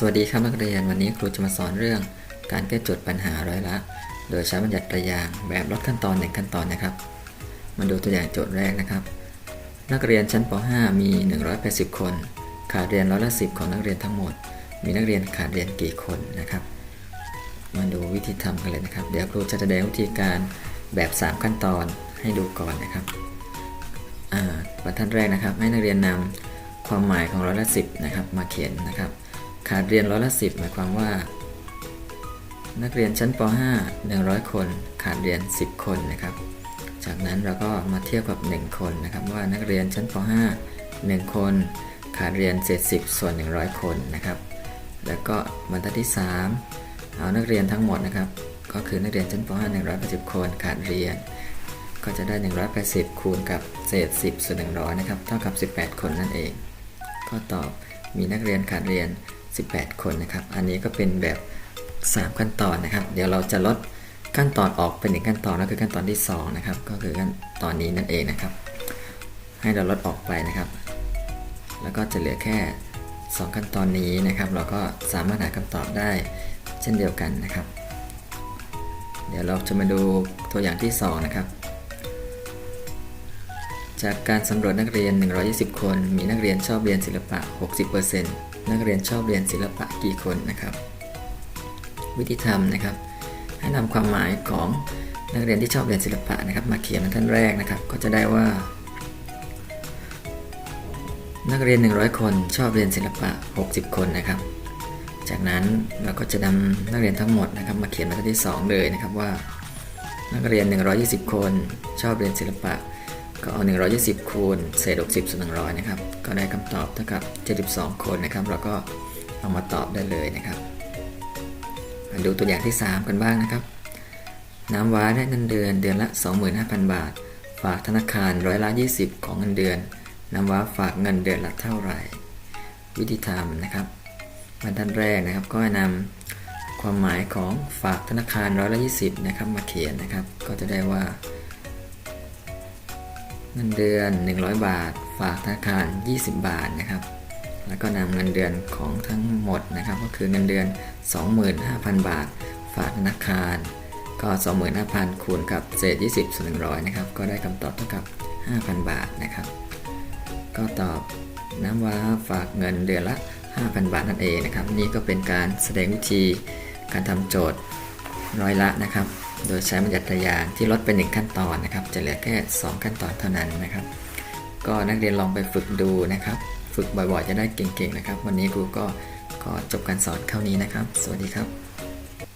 สวัสดีครับนักเรียนวันนี้ครูจะมาสอนเรื่องการแก้โจทย์ปัญหาร้อยละ โดยใช้บัญญัติระยางแบบลดขั้นตอนหนึ่งขั้นตอนนะครับ มาดูตัวอย่างโจทย์แรกนะครับ นักเรียนชั้นป .5 มี 180 คน ขาดเรียนร้อยละ 10 ของนักเรียนทั้งหมด มีนักเรียนขาดเรียนกี่คนนะครับ มาดูวิธีทำกันเลยนะครับ เดี๋ยวครูจะแสดงวิธีการ แบบ 3 ขั้นตอนให้ดูก่อนนะครับอ่าปรทัดแรกนะครับ ให้นักเรียนนำความหมายของร้อยละสินะครับมาเขียนนะครับขาดเรียนร้อยละสิหมายความว่า นักเรียนชั้นป .5 100 คน ขาดเรียน 10 คนนะครับ จากนั้นเราก็มาเทียบกับ 1 คนนะครับ ว่านักเรียนชั้นป .5 1 คน ขาดเรียนเศษ10ส่วน 100 คนนะครับ แล้วก็บรรทัดที่ 3 เอานักเรียนทั้งหมดนะครับ ก็คือนักเรียนชั้นป .5 180 คนขาดเรียน ก็จะได้ 180 คูณกับเศษ 10 ส่วน 100 นะครับ เท่ากับ 18 คนนั่นเอง ก็ตอบมีนักเรียนขาดเรียน 18 คนนะครับ อันนี้ก็เป็นแบบ 3 ขั้นตอนนะครับ เดี๋ยวเราจะลดขั้นตอนออกเป็นหนึ่งขั้นตอนก็คือขั้นตอนที่ 2 นะครับ ก็คือขั้นตอนนี้นั่นเองนะครับ ให้เราลดออกไปนะครับ แล้วก็จะเหลือแค่ 2 ขั้นตอนนี้นะครับ เราก็สามารถหาคำตอบได้เช่นเดียวกันนะครับ เดี๋ยวเราจะมาดูตัวอย่างที่ 2 นะครับ จากการสำรวจนักเรียน 120 คน มีนักเรียนชอบเรียนศิลปะ 60%นักเรียนชอบเรียนศิลปะกี่คนนะครับ วิธีทำนะครับ ให้นำความหมายของนักเรียนที่ชอบเรียนศิลปะนะครับ มาเขียนในท่านแรกนะครับ ก็จะได้ว่า นักเรียน 100 คนชอบเรียนศิลปะ 60 คนนะครับ จากนั้นเราก็จะนำนักเรียนทั้งหมดนะครับมาเขียนในท่านที่ 2 เลยนะครับว่า นักเรียน 120 คนชอบเรียนศิลปะ ก็เอา 120 คูณเศษ60ส่วน100 นะครับ ก็ได้คำตอบเท่ากับ 72 คนนะครับ เราก็เอามาตอบได้เลยนะครับมาดูตัวอย่างที่ 3 กันบ้างนะครับ น้ำว้าได้เงินเดือนเดือนละ 25,000 บาท ฝากธนาคารร้อยละ20 ของเงินเดือน น้ำว้าฝากเงินเดือนละเท่าไหร่ วิธีทำนะครับ บรรทัดแรกนะครับ ก็ให้นำความหมายของฝากธนาคารร้อยละ20นะครับ มาเขียนนะครับ ก็จะได้ว่า เงินเดือน 100 บาท ฝากธนาคาร 20 บาทนะครับ แล้วก็นำเงินเดือนของทั้งหมดนะครับ ก็คือเงินเดือน 25,000 บาท ฝากธนาคาร ก็ 25,000 คูณกับเศษ 20ส่วน100 นะครับ ก็ได้คำตอบเท่ากับ 5,000 บาทนะครับ ก็ตอบน้ำว้าฝากเงินเดือนละ 5,000 บาทนั่นเองนะครับ นี่ก็เป็นการแสดงวิธีการทำโจทย์ร้อยละนะครับ โดยใช้บรรยัตยางที่ลดเป็น1ขั้นตอนนะครับ จะเหลือแค่ 2 ขั้นตอนเท่านั้นนะครับ ก็นักเรียนลองไปฝึกดูนะครับ ฝึกบ่อยๆ จะได้เก่งๆนะครับ วันนี้ครูก็ขอจบการสอนเท่านี้นะครับ สวัสดีครับ